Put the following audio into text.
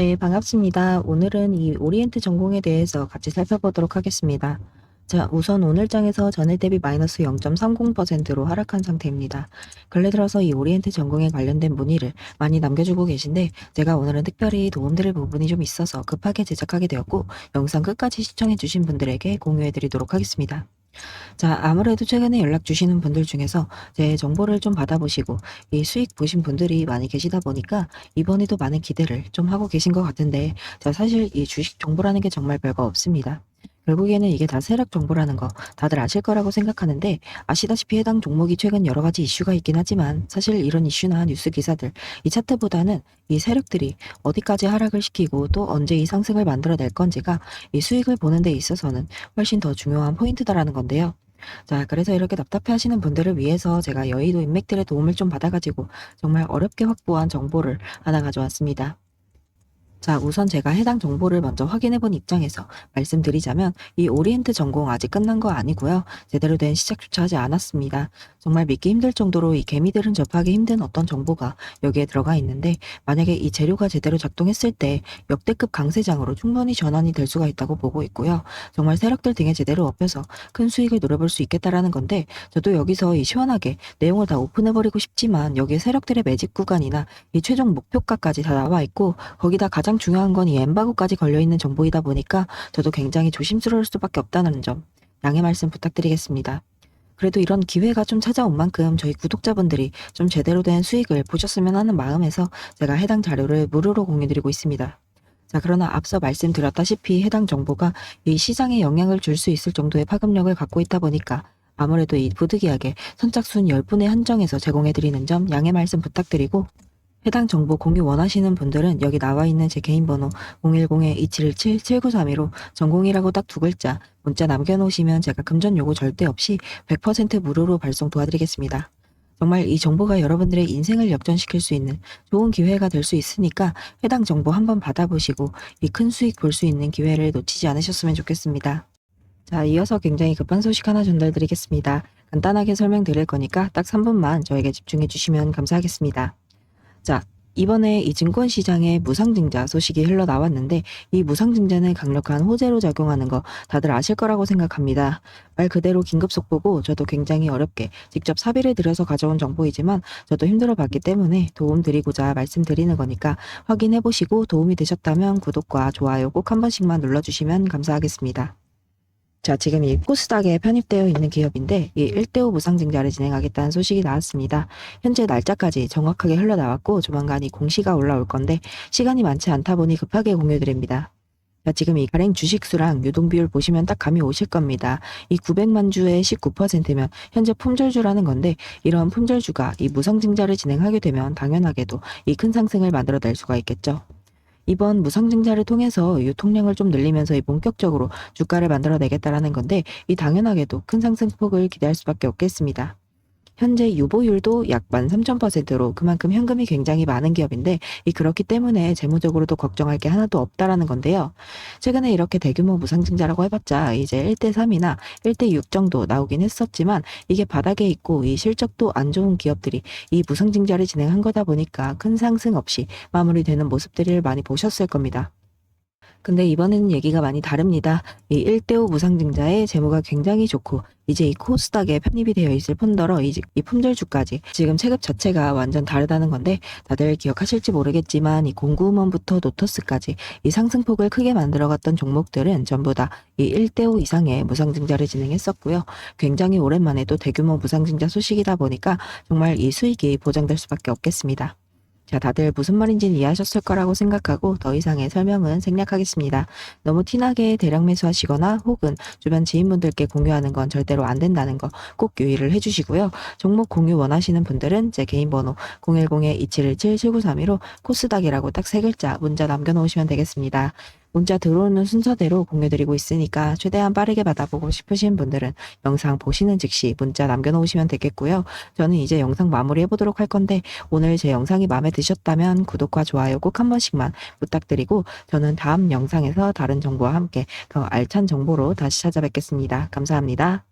네, 반갑습니다. 오늘은 이 오리엔트 전공에 대해서 같이 살펴보도록 하겠습니다. 자, 우선 오늘 장에서 전일 대비 마이너스 0.30%로 하락한 상태입니다. 근래 들어서 이 오리엔트 전공에 관련된 문의를 많이 남겨주고 계신데 제가 오늘은 특별히 도움드릴 부분이 좀 있어서 급하게 제작하게 되었고 영상 끝까지 시청해주신 분들에게 공유해드리도록 하겠습니다. 자, 아무래도 최근에 연락 주시는 분들 중에서 제 정보를 좀 받아보시고 이 수익 보신 분들이 많이 계시다 보니까 이번에도 많은 기대를 좀 하고 계신 것 같은데 자, 사실 이 주식 정보라는 게 정말 별거 없습니다. 결국에는 이게 다 세력 정보라는 거 다들 아실 거라고 생각하는데 아시다시피 해당 종목이 최근 여러 가지 이슈가 있긴 하지만 사실 이런 이슈나 뉴스 기사들 이 차트보다는 이 세력들이 어디까지 하락을 시키고 또 언제 이 상승을 만들어낼 건지가 이 수익을 보는 데 있어서는 훨씬 더 중요한 포인트다라는 건데요. 자, 그래서 이렇게 답답해 하시는 분들을 위해서 제가 여의도 인맥들의 도움을 좀 받아가지고 정말 어렵게 확보한 정보를 하나 가져왔습니다. 자, 우선 제가 해당 정보를 먼저 확인해 본 입장에서 말씀드리자면 이 오리엔트 전공 아직 끝난 거 아니고요. 제대로 된 시작조차 하지 않았습니다. 정말 믿기 힘들 정도로 이 개미들은 접하기 힘든 어떤 정보가 여기에 들어가 있는데 만약에 이 재료가 제대로 작동했을 때 역대급 강세장으로 충분히 전환이 될 수가 있다고 보고 있고요. 정말 세력들 등에 제대로 업혀서 큰 수익을 노려볼 수 있겠다라는 건데 저도 여기서 이 시원하게 내용을 다 오픈해버리고 싶지만 여기에 세력들의 매집 구간이나 이 최종 목표가까지 다 나와 있고 거기다 가장 중요한 건 이 엠바고까지 걸려있는 정보이다 보니까 저도 굉장히 조심스러울 수밖에 없다는 점 양해 말씀 부탁드리겠습니다. 그래도 이런 기회가 좀 찾아온 만큼 저희 구독자분들이 좀 제대로 된 수익을 보셨으면 하는 마음에서 제가 해당 자료를 무료로 공유드리고 있습니다. 자, 그러나 앞서 말씀드렸다시피 해당 정보가 이 시장에 영향을 줄 수 있을 정도의 파급력을 갖고 있다 보니까 아무래도 이 부득이하게 선착순 10분에 한정해서 제공해드리는 점 양해 말씀 부탁드리고 해당 정보 공유 원하시는 분들은 여기 나와 있는 제 개인 번호 010-2717-7932로 전공이라고 딱 두 글자 문자 남겨놓으시면 제가 금전 요구 절대 없이 100% 무료로 발송 도와드리겠습니다. 정말 이 정보가 여러분들의 인생을 역전시킬 수 있는 좋은 기회가 될 수 있으니까 해당 정보 한번 받아보시고 이 큰 수익 볼 수 있는 기회를 놓치지 않으셨으면 좋겠습니다. 자, 이어서 굉장히 급한 소식 하나 전달드리겠습니다. 간단하게 설명드릴 거니까 딱 3분만 저에게 집중해 주시면 감사하겠습니다. 자, 이번에 이 증권시장에 무상증자 소식이 흘러나왔는데 이 무상증자는 강력한 호재로 작용하는 거 다들 아실 거라고 생각합니다. 말 그대로 긴급 속보고 저도 굉장히 어렵게 직접 사비를 들여서 가져온 정보이지만 저도 힘들어 봤기 때문에 도움 드리고자 말씀드리는 거니까 확인해 보시고 도움이 되셨다면 구독과 좋아요 꼭 한 번씩만 눌러주시면 감사하겠습니다. 자, 지금 이 코스닥에 편입되어 있는 기업인데 이 1대5 무상증자를 진행하겠다는 소식이 나왔습니다. 현재 날짜까지 정확하게 흘러나왔고 조만간 이 공시가 올라올 건데 시간이 많지 않다 보니 급하게 공유드립니다. 자, 지금 이 가랭 주식수랑 유동비율 보시면 딱 감이 오실 겁니다. 이 900만 주의 19%면 현재 품절주라는 건데 이런 품절주가 이 무상증자를 진행하게 되면 당연하게도 이 큰 상승을 만들어낼 수가 있겠죠. 이번 무상증자를 통해서 유통량을 좀 늘리면서 이 본격적으로 주가를 만들어내겠다라는 건데 이 당연하게도 큰 상승폭을 기대할 수밖에 없겠습니다. 현재 유보율도 약 13,000%로 그만큼 현금이 굉장히 많은 기업인데 이 그렇기 때문에 재무적으로도 걱정할 게 하나도 없다라는 건데요. 최근에 이렇게 대규모 무상증자라고 해봤자 이제 1대 3이나 1대 6 정도 나오긴 했었지만 이게 바닥에 있고 이 실적도 안 좋은 기업들이 이 무상증자를 진행한 거다 보니까 큰 상승 없이 마무리되는 모습들을 많이 보셨을 겁니다. 근데 이번에는 얘기가 많이 다릅니다. 이 1대5 무상증자의 재무가 굉장히 좋고 이제 이 코스닥에 편입이 되어 있을 뿐더러 이, 이 품절주까지 지금 체급 자체가 완전 다르다는 건데 다들 기억하실지 모르겠지만 이 공구먼부터 노터스까지 이 상승폭을 크게 만들어갔던 종목들은 전부 다 이 1대5 이상의 무상증자를 진행했었고요. 굉장히 오랜만에 또 대규모 무상증자 소식이다 보니까 정말 이 수익이 보장될 수밖에 없겠습니다. 자, 다들 무슨 말인지는 이해하셨을 거라고 생각하고 더 이상의 설명은 생략하겠습니다. 너무 티나게 대량 매수하시거나 혹은 주변 지인분들께 공유하는 건 절대로 안 된다는 거 꼭 유의를 해주시고요. 종목 공유 원하시는 분들은 제 개인 번호 010-2717-7932로 코스닥이라고 딱 세 글자 문자 남겨놓으시면 되겠습니다. 문자 들어오는 순서대로 공유드리고 있으니까 최대한 빠르게 받아보고 싶으신 분들은 영상 보시는 즉시 문자 남겨놓으시면 되겠고요. 저는 이제 영상 마무리해 보도록 할 건데 오늘 제 영상이 마음에 드셨다면 구독과 좋아요 꼭 한 번씩만 부탁드리고 저는 다음 영상에서 다른 정보와 함께 더 알찬 정보로 다시 찾아뵙겠습니다. 감사합니다.